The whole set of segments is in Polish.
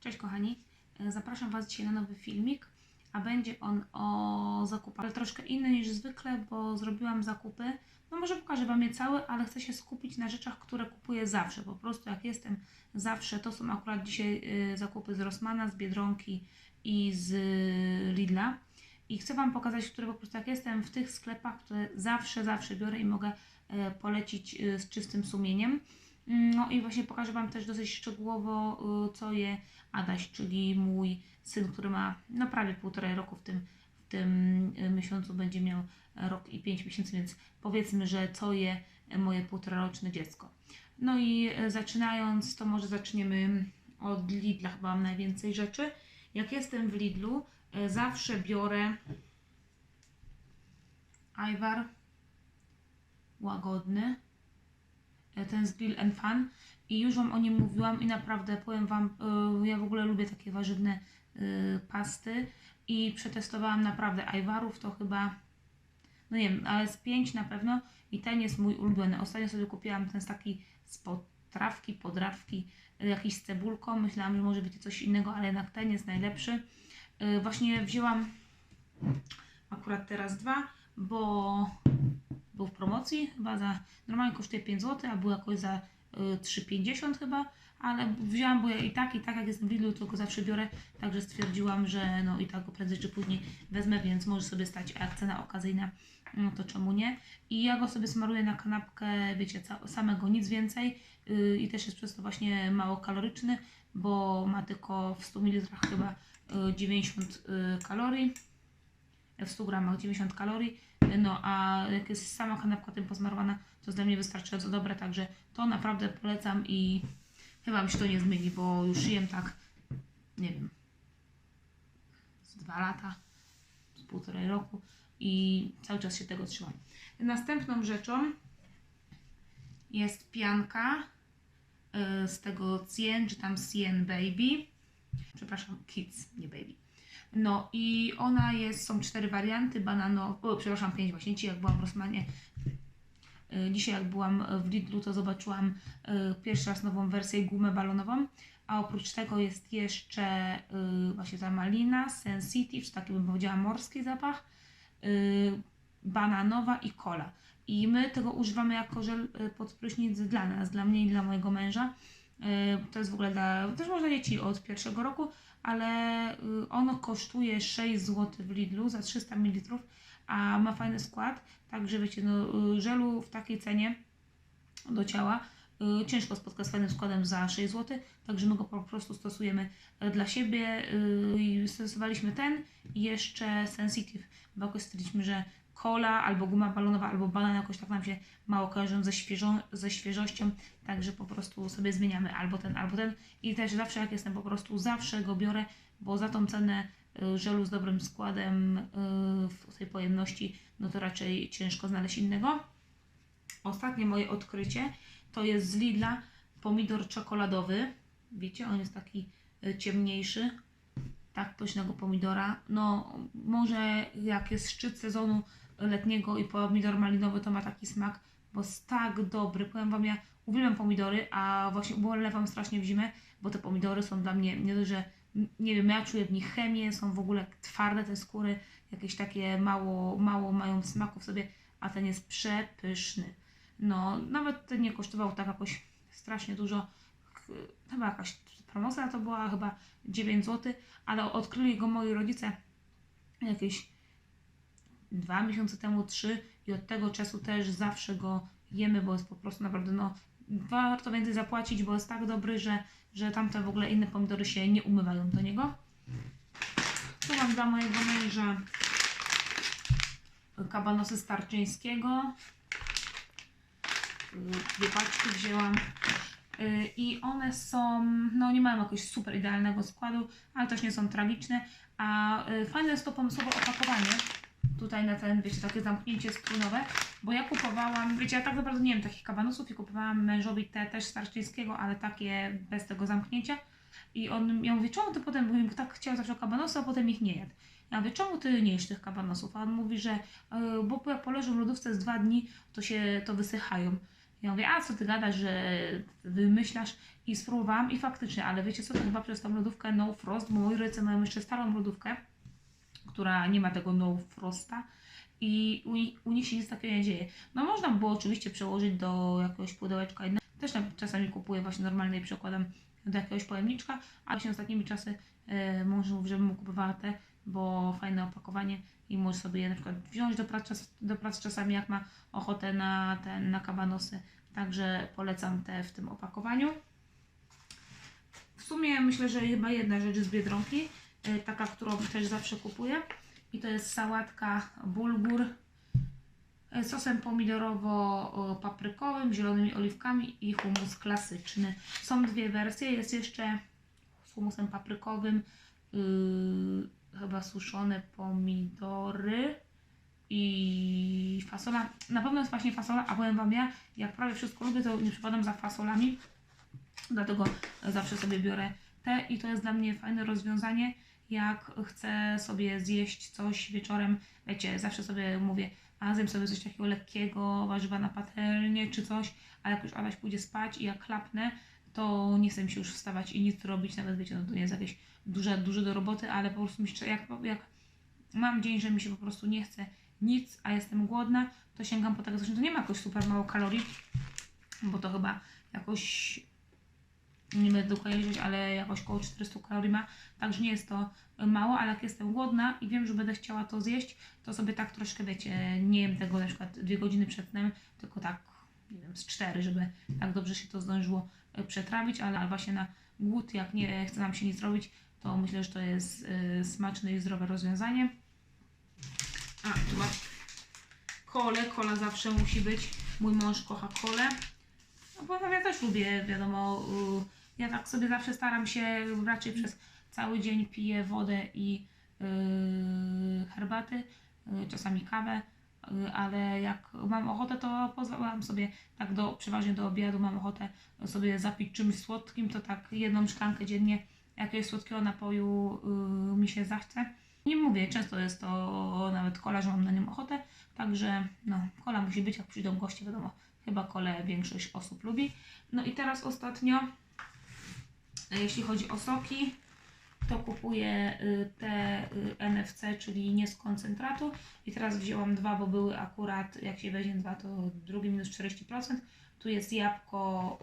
Cześć kochani, E, zapraszam Was dzisiaj na nowy filmik, a będzie on o zakupach, ale troszkę inny niż zwykle, bo zrobiłam zakupy. No może pokażę Wam je całe, ale chcę się skupić na rzeczach, które kupuję zawsze. Po prostu jak jestem zawsze, to są akurat dzisiaj e, zakupy z Rossmana, z Biedronki i z Lidla. I chcę Wam pokazać, które po prostu jak jestem w tych sklepach, które zawsze, zawsze biorę i mogę e, polecić e, z czystym sumieniem. No i właśnie pokażę Wam też dosyć szczegółowo, y, co je Adaś, czyli mój syn, który ma no prawie półtorej roku w tym, w tym y, miesiącu będzie miał rok i pięć miesięcy, więc powiedzmy, że co je moje półtoraroczne dziecko. No i y, zaczynając, to może zaczniemy od Lidla, chyba mam najwięcej rzeczy. Jak jestem w Lidlu, zawsze biorę Iwar łagodny, ten z Grill and Fun i już Wam o nim mówiłam i naprawdę powiem Wam, y, ja w ogóle lubię takie warzywne y, pasty i przetestowałam naprawdę Ajwarów, to chyba, no nie wiem, ale z pięć na pewno i ten jest mój ulubiony. Ostatnio sobie kupiłam ten z taki z potrawki, podrawki, jakiś z cebulką, myślałam, że może być coś innego, ale jednak ten jest najlepszy. Właśnie wzięłam akurat teraz dwa, bo był w promocji, chyba za, normalnie kosztuje 5 zł, a był jakoś za y, 3,50 chyba, ale wzięłam, bo ja i tak, i tak jak jestem w Lidlu, go zawsze biorę, także stwierdziłam, że no i tak go prędzej czy później wezmę, więc może sobie stać, cena okazyjna, no to czemu nie. I ja go sobie smaruję na kanapkę, wiecie, samego, nic więcej y, i też jest przez to właśnie mało kaloryczny, bo ma tylko w 100 ml chyba y, 90 y, kalorii, w 100 gramach 90 kalorii, no a jak jest sama kanapka tym posmarowana, to dla mnie wystarczająco dobre, także to naprawdę polecam i chyba mi się to nie zmieni, bo już jem tak, nie wiem, z dwa lata, z półtorej roku i cały czas się tego trzymam. Następną rzeczą jest pianka y, z tego Cien, czy tam Cien Baby, przepraszam, Kids, nie Baby. No i ona jest, są cztery warianty, banano, o, przepraszam, pięć właśnie, dzisiaj jak byłam w Rosmanie, y, dzisiaj jak byłam w Lidlu, to zobaczyłam y, pierwszy raz nową wersję, gumę balonową, a oprócz tego jest jeszcze y, właśnie ta malina, sensitive, czy taki bym powiedziała morski zapach, bananowa i cola. I my tego używamy jako żel pod prysznic dla nas, dla mnie i dla mojego męża. To jest w ogóle dla, też można dzieci od pierwszego roku, ale y, ono kosztuje 6 zł w Lidlu za 300 ml, a ma fajny skład, także wiecie, no, y, żelu w takiej cenie do ciała y, ciężko spotkać z fajnym składem za 6 zł, także my go po prostu stosujemy y, dla siebie stosowaliśmy ten i jeszcze sensitive, bo jakoś stwierdziliśmy, że kola albo guma balonowa albo banan jakoś tak nam się mało kojarzą ze, świeżą, ze świeżością, także po prostu sobie zmieniamy albo ten, albo ten i też zawsze jak jestem po prostu zawsze go biorę, bo za tą cenę y, żelu z dobrym składem y, w tej pojemności, no to raczej ciężko znaleźć innego. Ostatnie moje odkrycie to jest z Lidla pomidor czekoladowy. Wiecie, on jest taki y, ciemniejszy. Tak, pysznego pomidora. No, może jak jest szczyt sezonu letniego i pomidor malinowy, to ma taki smak, bo jest tak dobry. Powiem Wam, ja uwielbiam pomidory, a właśnie ubolewam strasznie w zimę, bo te pomidory są dla mnie nie dość, że nie wiem, ja czuję w nich chemię, są w ogóle twarde te skóry, jakieś takie mało, mało mają smaku w sobie, a ten jest przepyszny. No, nawet ten nie kosztował tak jakoś strasznie dużo. Ch- Chyba jakaś promocja to była, chyba 9 zł, ale odkryli go moi rodzice jakieś dwa miesiące temu, trzy i od tego czasu też zawsze go jemy, bo jest po prostu naprawdę, no, warto więcej zapłacić, bo jest tak dobry, że, że tamte w ogóle inne pomidory się nie umywają do niego. Tu mam dla mojego męża kabanosy starczyńskiego. Dwie paczki wzięłam. Y, I one są, no nie mają jakiegoś super idealnego składu, ale też nie są tragiczne. A y, fajne jest to pomysłowe opakowanie. Tutaj na ten, wiecie, takie zamknięcie strunowe, bo ja kupowałam, wiecie, ja tak naprawdę nie wiem takich kabanosów i kupowałam mężowi te też starczyńskiego, ale takie bez tego zamknięcia. I on, ja mówię, czemu ty potem, bo bym tak chciał zawsze kabanosy, a potem ich nie jadł. Ja mówię, czemu ty nie jesz tych kabanosów? A on mówi, że y, bo jak poleżą w lodówce z dwa dni, to się to wysychają. Ja mówię, a co ty gadasz, że wymyślasz i spróbowałam i faktycznie, ale wiecie co, to chyba przez tą lodówkę No Frost, bo moi rodzice mają jeszcze starą lodówkę, która nie ma tego No Frosta i u, u nich się nic takiego nie dzieje. No można by było oczywiście przełożyć do jakiegoś pudełeczka. Też czasami kupuję właśnie normalne i przekładam do jakiegoś pojemniczka, a właśnie ostatnimi czasy e, mąż mówi, żebym kupowała te, bo fajne opakowanie i może sobie je na przykład wziąć do pracy, do pracy czasami jak ma ochotę na, te, na kabanosy. Także polecam te w tym opakowaniu. W sumie myślę, że chyba jedna rzecz z Biedronki, taka, którą też zawsze kupuję i to jest sałatka bulgur y, sosem pomidorowo-paprykowym, zielonymi oliwkami i humus klasyczny. Są dwie wersje, jest jeszcze z humusem paprykowym, yy, chyba suszone pomidory i fasola. Na pewno jest właśnie fasola, a powiem Wam ja, jak prawie wszystko lubię, to nie przypadam za fasolami, dlatego zawsze sobie biorę te i to jest dla mnie fajne rozwiązanie, jak chcę sobie zjeść coś wieczorem, wiecie, zawsze sobie mówię, a zjem sobie coś takiego lekkiego, warzywa na patelnię czy coś, a jak już Adaś pójdzie spać i jak klapnę, to nie chcę mi się już wstawać i nic robić, nawet wiecie, no to nie jest jakieś duże, duże do roboty, ale po prostu mi się, jak, jak mam dzień, że mi się po prostu nie chce nic, a jestem głodna, to sięgam po takie coś, to nie ma jakoś super mało kalorii, bo to chyba jakoś nie będę dokładnie liczyć, ale jakoś około 400 kalorii ma, także nie jest to mało, ale jak jestem głodna i wiem, że będę chciała to zjeść, to sobie tak troszkę, wiecie, nie jem tego na przykład dwie godziny przed snem, tylko tak, nie wiem, z cztery, żeby tak dobrze się to zdążyło e, przetrawić, ale właśnie na głód, jak nie chce nam się nic robić, to myślę, że to jest y, smaczne i zdrowe rozwiązanie. A, tu masz kole, kola zawsze musi być. Mój mąż kocha kole. No bo ja też lubię, wiadomo, ja tak sobie zawsze staram się, raczej przez cały dzień piję wodę i y, herbaty, y, czasami kawę, y, ale jak mam ochotę, to pozwalam sobie tak do, przeważnie do obiadu mam ochotę sobie zapić czymś słodkim, to tak jedną szklankę dziennie jakiegoś słodkiego napoju y, mi się zachce. Nie mówię, często jest to nawet kola, że mam na nią ochotę, także no, kola musi być, jak przyjdą goście, wiadomo, chyba kole większość osób lubi. No i teraz ostatnio, jeśli chodzi o soki, to kupuję y, te y, NFC, czyli nie z koncentratu i teraz wzięłam dwa, bo były akurat, jak się weźmie dwa, to drugi minus 40%. Tu jest jabłko,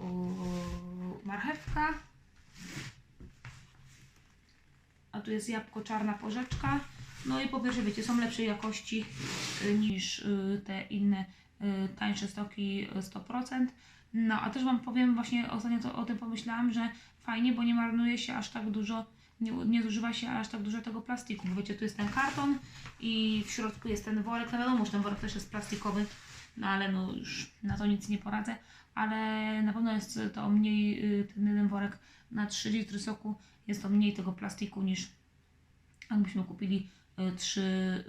y, marchewka, a tu jest jabłko czarna porzeczka. No i po pierwsze, wiecie, są lepszej jakości niż te inne tańsze stoki y, 100%. No a też Wam powiem, właśnie ostatnio to, o tym pomyślałam, że fajnie, bo nie marnuje się aż tak dużo, nie, nie zużywa się aż tak dużo tego plastiku. Wiecie, tu jest ten karton i w środku jest ten worek. No wiadomo, że ten worek też jest plastikowy, no ale no już na to nic nie poradzę. Ale na pewno jest to mniej, y, ten jeden worek na 3 litry soku, jest to mniej tego plastiku niż jakbyśmy kupili y, trzy,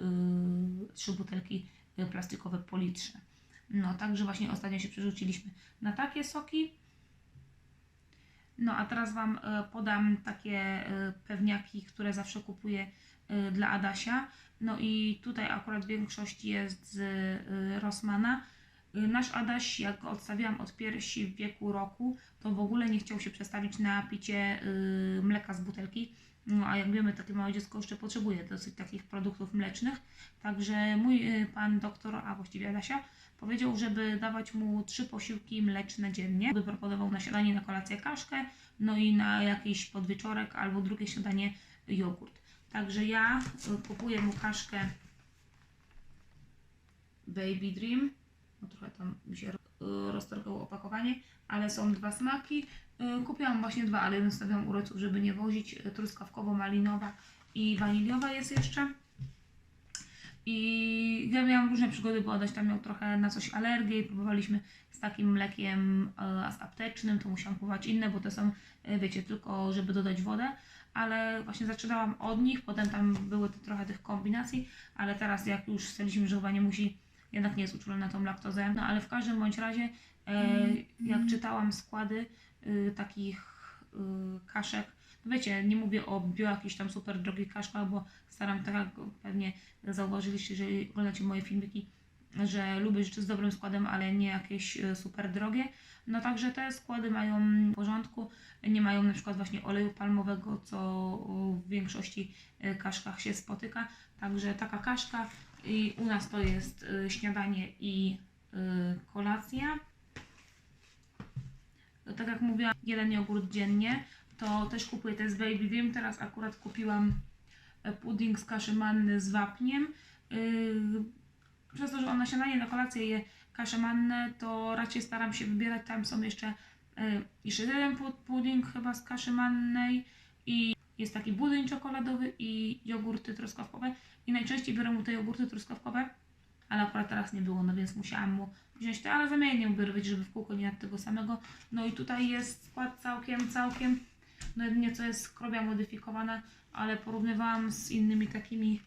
y, trzy butelki y, plastikowe po litrze. No, także właśnie ostatnio się przerzuciliśmy na takie soki. No, a teraz Wam e, podam takie e, pewniaki, które zawsze kupuję e, dla Adasia. No i tutaj akurat większość jest z Rossmana. Nasz Adaś, jak go odstawiłam od piersi w wieku roku, to w ogóle nie chciał się przestawić na picie mleka z butelki. No a jak wiemy, takie małe dziecko jeszcze potrzebuje dosyć takich produktów mlecznych. Także mój pan doktor, a właściwie Adasia, powiedział, żeby dawać mu trzy posiłki mleczne dziennie. By proponował na śniadanie, na kolację kaszkę, no i na jakiś podwieczorek albo drugie śniadanie jogurt. Także ja y, kupuję mu kaszkę Baby Dream. No trochę tam mi się y, roztorgało opakowanie, ale są dwa smaki. Y, Kupiłam właśnie dwa, ale jeden stawiam u rodziców, żeby nie wozić. Truskawkowo-malinowa i waniliowa jest jeszcze. I ja miałam różne przygody, bo Adaś tam miał trochę na coś alergię i próbowaliśmy z takim mlekiem e, aptecznym, to musiałam kupować inne, bo to są, e, wiecie, tylko żeby dodać wodę, ale właśnie zaczynałam od nich, potem tam były te, trochę tych kombinacji, ale teraz jak już stwierdziliśmy, że chyba nie musi, jednak nie jest uczulony na tą laktozę, no ale w każdym bądź razie, e, jak czytałam składy y, takich kaszek, wiecie, nie mówię o bio jakichś tam super drogich kaszkach, bo staram tak, jak pewnie zauważyliście, jeżeli oglądacie moje filmiki, że lubię rzeczy z dobrym składem, ale nie jakieś e, super drogie. No także te składy mają w porządku, nie mają na przykład właśnie oleju palmowego, co w większości e, kaszkach się spotyka. Także taka kaszka i u nas to jest e, śniadanie i kolacja. Tak jak mówiłam, jeden jogurt dziennie, to też kupuję te z Baby Dream. Teraz akurat kupiłam e, pudding z kaszy manny z wapniem. Yy, przez to, że on na śniadanie, na kolację je kaszę mannę, to raczej staram się wybierać. Tam są jeszcze jeszcze jeden pu- pudding chyba z kaszy mannej i jest taki budyń czekoladowy i jogurty truskawkowe. I najczęściej biorę mu te jogurty truskawkowe, ale akurat teraz nie było, no więc musiałam mu wziąć te, ale zamiennie mu robić, żeby w kółko nie jadł tego samego. No i tutaj jest skład całkiem, całkiem, no jedynie co jest skrobia modyfikowana, ale porównywałam z innymi takimi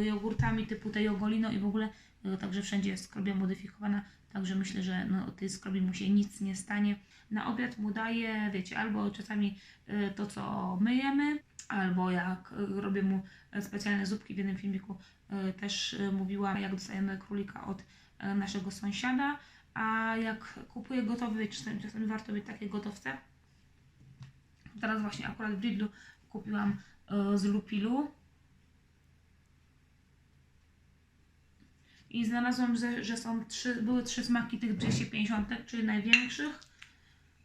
y, jogurtami typu tej jogolino i w ogóle, y, także wszędzie jest skrobia modyfikowana, także myślę, że no, tej skrobi mu się nic nie stanie. Na obiad mu daję, wiecie, albo czasami y, to, co myjemy, albo jak y, robię mu specjalne zupki w jednym filmiku, y, też y, mówiłam, jak dostajemy królika od naszego sąsiada, a jak kupuję gotowy, czasami, czasami warto mieć takie gotowce. Teraz właśnie akurat w Lidlu kupiłam y, z Lupilu. I znalazłam, że, że są trzy, były trzy smaki tych 250, czyli największych.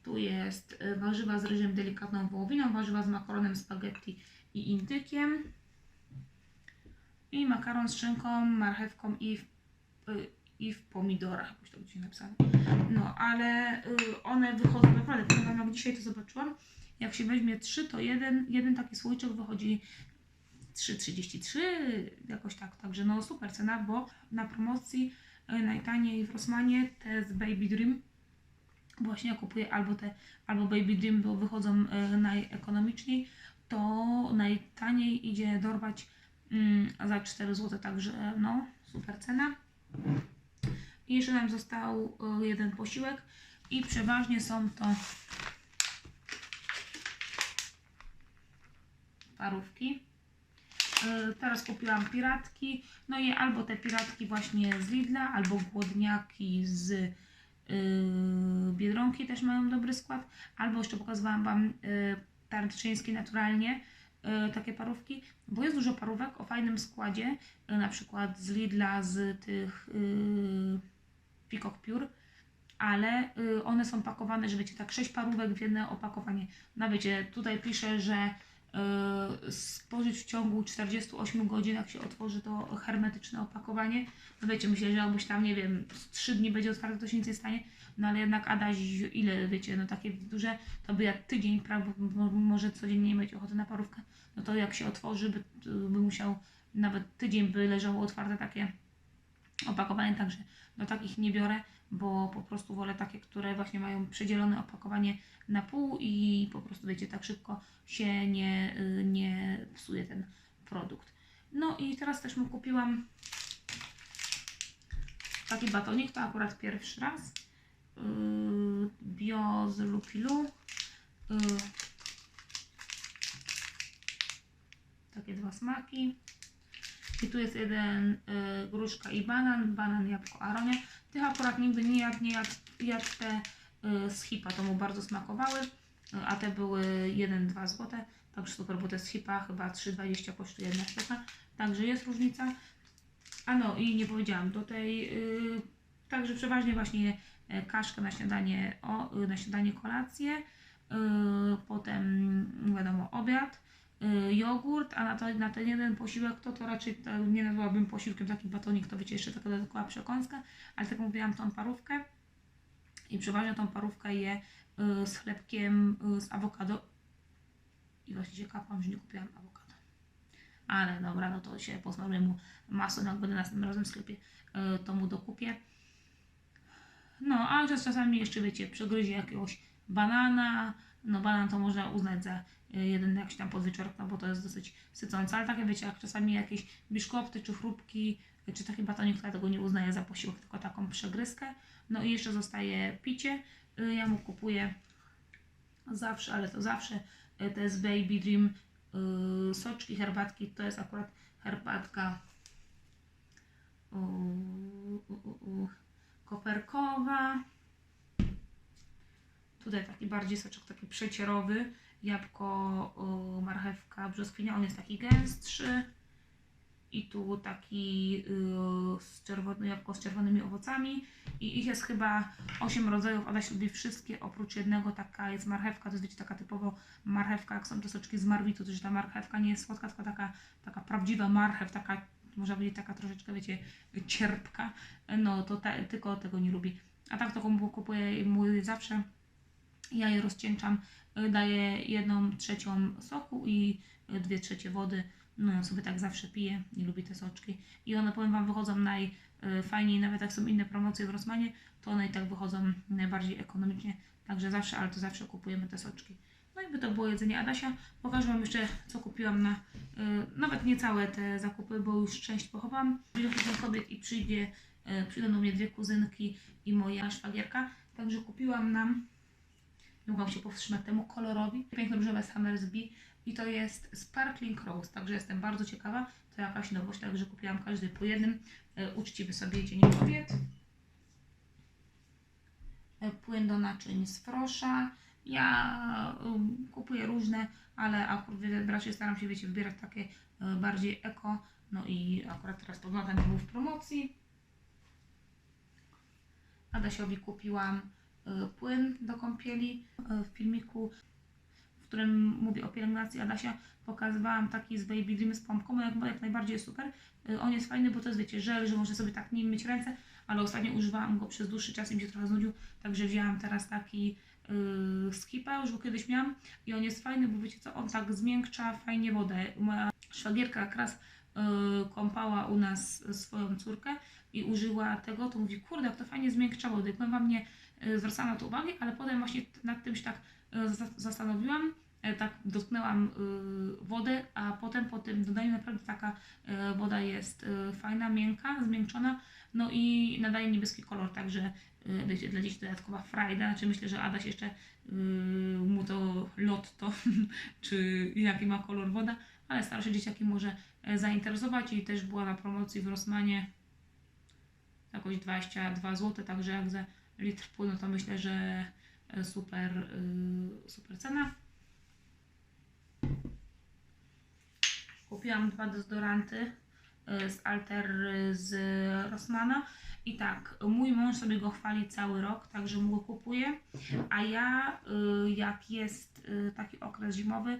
Tu jest y, warzywa z ryżem delikatną wołowiną, warzywa z makaronem, spaghetti i indykiem. I makaron z szynką, marchewką i w, y, i w pomidorach, jakoś to dzisiaj napisane. No, ale one wychodzą naprawdę, jak dzisiaj to zobaczyłam, jak się weźmie trzy, to jeden, jeden taki słoiczek wychodzi 3,33, jakoś tak, także no super cena, bo na promocji y, najtaniej w Rossmanie te z Baby Dream właśnie ja kupuję. Albo te, albo Baby Dream, bo wychodzą y, najekonomiczniej, to najtaniej idzie dorwać mm, za 4 zł, także no super cena. I jeszcze nam został jeden posiłek. I przeważnie są to parówki. Y, Teraz kupiłam piratki, no i albo te piratki właśnie z Lidla, albo głodniaki z y, Biedronki też mają dobry skład, albo jeszcze pokazywałam Wam y, tarczyńskie naturalnie takie parówki, bo jest dużo parówek o fajnym składzie, na przykład z Lidla, z tych Peacock Pure, ale one są pakowane, że wiecie, tak 6 parówek w jedno opakowanie. No wiecie, tutaj pisze, że spożyć w ciągu 48 godzin, jak się otworzy to hermetyczne opakowanie. No wiecie, myślę, że jakbyś tam, nie wiem, z 3 dni będzie otwarte, to się nic nie stanie. No ale jednak Adaś, ile wiecie, no takie duże, to by jak tydzień, prawie, mo- może codziennie mieć ochotę na parówkę, no to jak się otworzy, by, by musiał, nawet tydzień by leżało otwarte takie opakowanie, także do takich nie biorę, bo po prostu wolę takie, które właśnie mają przedzielone opakowanie na pół i po prostu wiecie, tak szybko się nie, y, nie psuje ten produkt. No i teraz też mu kupiłam taki batonik, to akurat pierwszy raz. Yy, bio z Lupilu. Yy, takie dwa smaki. I tu jest jeden y, gruszka i banan, banan, jabłko, aronia. Tych akurat nigdy nie jadł, nie jadł, jadł te y, z hipa, to mu bardzo smakowały, a te były 1-2 zł, także super, bo te z hipa chyba 3,20 kosztuje jedna sztuka, także jest różnica. A no i nie powiedziałam, do tej, y, także przeważnie właśnie y, kaszkę na śniadanie, o, na śniadanie kolację, y, potem wiadomo obiad, jogurt, a na, to, na ten jeden posiłek to, to raczej to nie nazwałabym posiłkiem taki batonik, to wiecie, jeszcze taka dodatkowa przekąska, ale tak mówiłam, tą parówkę i przeważnie tą parówkę je y, z chlebkiem y, z awokado i właśnie się kapłam, że nie kupiłam awokado. Ale dobra, no to się posmaruję mu masą, jak będę następnym razem w sklepie, y, to mu dokupię. No, a że czasami jeszcze, wiecie, przegryzie jakiegoś banana, no banan to można uznać za y, jeden jakiś tam podwieczorek, no bo to jest dosyć sycące, ale takie wiecie, jak czasami jakieś biszkopty czy chrupki, y, czy taki batonik, to ja tego nie uznaję za posiłek, tylko taką przegryzkę. No i jeszcze zostaje picie, y, ja mu kupuję zawsze, ale to zawsze, to jest Baby Dream soczki, herbatki, to jest akurat herbatka koperkowa. Tutaj taki bardziej soczek taki przecierowy. Jabłko, y, marchewka, brzoskwinia. On jest taki gęstszy. I tu taki y, z czerwone, jabłko z czerwonymi owocami. I ich jest chyba 8 rodzajów. Adaś lubi wszystkie oprócz jednego. Taka jest marchewka. To jest wiecie, taka typowo marchewka, jak są te soczki z marwitu, to że ta marchewka nie jest słodka, tylko taka, taka prawdziwa marchew, taka można powiedzieć taka troszeczkę, wiecie, cierpka, no to tylko tego nie lubi. A tak to kupuję mój zawsze. Ja je rozcieńczam, daję jedną trzecią soku i y, dwie trzecie wody. No sobie tak zawsze piję i lubię te soczki. I one powiem Wam wychodzą najfajniej, nawet jak są inne promocje w Rosmanie, to one i tak wychodzą najbardziej ekonomicznie. Także zawsze, ale to zawsze kupujemy te soczki. No i by to było jedzenie Adasia. Pokażę Wam jeszcze, co kupiłam na, y, nawet nie całe te zakupy, bo już część pochowałam. Przyjdzie kobiet i przyjdzie, y, przyjdą do mnie dwie kuzynki i moja szwagierka. Także kupiłam nam, mogłam się powstrzymać temu kolorowi, piękno różowe Summersby i to jest Sparkling Rose, także jestem bardzo ciekawa. To jakaś nowość, także kupiłam każdy po jednym. Y, uczciwy sobie Dzień Kobiet. Płyn do naczyń z frosza. Ja um, kupuję różne, ale akurat raczej staram się, wiecie, wybierać takie y, bardziej eko. No i akurat teraz podglądam był w promocji. Adasiowi kupiłam y, płyn do kąpieli. Y, w filmiku, w którym mówię o pielęgnacji Adasia, pokazywałam taki z Baby Dream z pompką, jak, jak najbardziej jest super. Y, on jest fajny, bo to jest, wiecie, żel, że może sobie tak nim myć ręce, ale ostatnio używałam go przez dłuższy czas i mi się trochę znudził, także wzięłam teraz taki yy, skipa, już go kiedyś miałam i on jest fajny, bo wiecie co, on tak zmiękcza fajnie wodę. Moja szwagierka yy, kąpała u nas swoją córkę i użyła tego, to mówi, kurde, jak to fajnie zmiękcza wodę. Powiem Wam, nie zwracałam na to uwagi, ale potem właśnie nad tym się tak za- zastanowiłam, yy, tak dotknęłam wodę, a potem po tym dodaniu naprawdę taka woda jest fajna, miękka, zmiękczona, no i nadaje niebieski kolor, także wiecie, dla dzieci dodatkowa frajda, znaczy myślę, że Adaś jeszcze mu to lotto, czy jaki ma kolor woda, ale starsze dzieciaki może e, zainteresować i też była na promocji w Rossmanie jakoś 22 zł, także jak za litr płynu to myślę, że e, super, y, super cena. Kupiłam dwa dezodoranty y, z Alter z Rossmana i tak, mój mąż sobie go chwali cały rok, także mu go kupuje, a ja jak jest taki okres zimowy,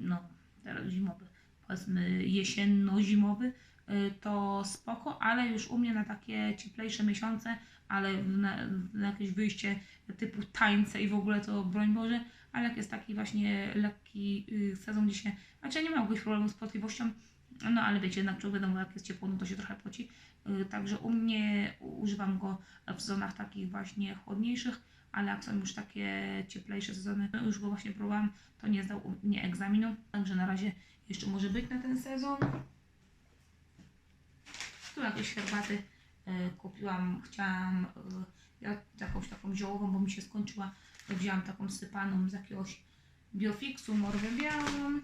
no teraz zimowy, powiedzmy jesienno-zimowy, to spoko, ale już u mnie na takie cieplejsze miesiące, ale na, na jakieś wyjście typu tańce i w ogóle to broń Boże, ale jak jest taki właśnie lekki y, sezon, gdzie się, znaczy ja nie mam jakichś problemów z potliwością, no ale wiecie, jednak człowiek wiadomo, jak jest ciepło, no to się trochę poci. Y, Także u mnie używam go w sezonach takich właśnie chłodniejszych, ale jak są już takie cieplejsze sezony, no już go właśnie próbowałam, to nie zdał u mnie egzaminu. Także na razie jeszcze może być na ten sezon. Tu jakieś herbaty kupiłam, chciałam ja jakąś taką ziołową, bo mi się skończyła. Wzięłam taką sypaną z jakiegoś biofixu, morwę białą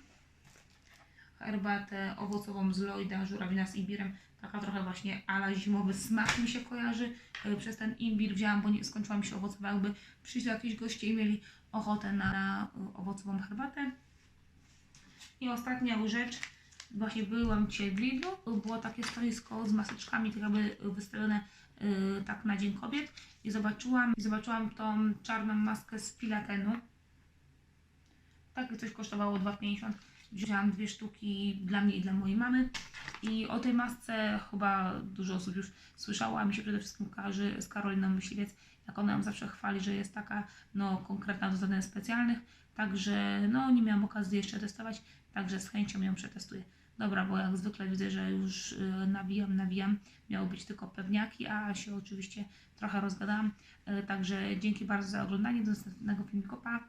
herbatę owocową z Lloyda, żurawina z imbirem. Taka trochę właśnie ala zimowy smak mi się kojarzy. E, Przez ten imbir wzięłam, bo nie, skończyła mi się owocowa, jakby przyszli jakieś goście i mieli ochotę na, e, owocową herbatę. I ostatnia rzecz, właśnie byłam dzisiaj w Lidlu, było takie stoisko z maseczkami, tak jakby wystawione e, tak na Dzień Kobiet i zobaczyłam, i zobaczyłam tą czarną maskę z filatenu. Takie coś kosztowało 2,50 wzięłam dwie sztuki dla mnie i dla mojej mamy. I o tej masce chyba dużo osób już słyszało, a mi się przede wszystkim kojarzy z Karoliną Myśliwiec, jak ona ją zawsze chwali, że jest taka no, konkretna do zadań specjalnych. Także no, nie miałam okazji jeszcze testować, także z chęcią ją przetestuję. Dobra, bo jak zwykle widzę, że już y, nawijam, nawijam. Miało być tylko pewniaki, a się oczywiście trochę rozgadałam. Y, także dzięki bardzo za oglądanie. Do następnego filmiku. Pa!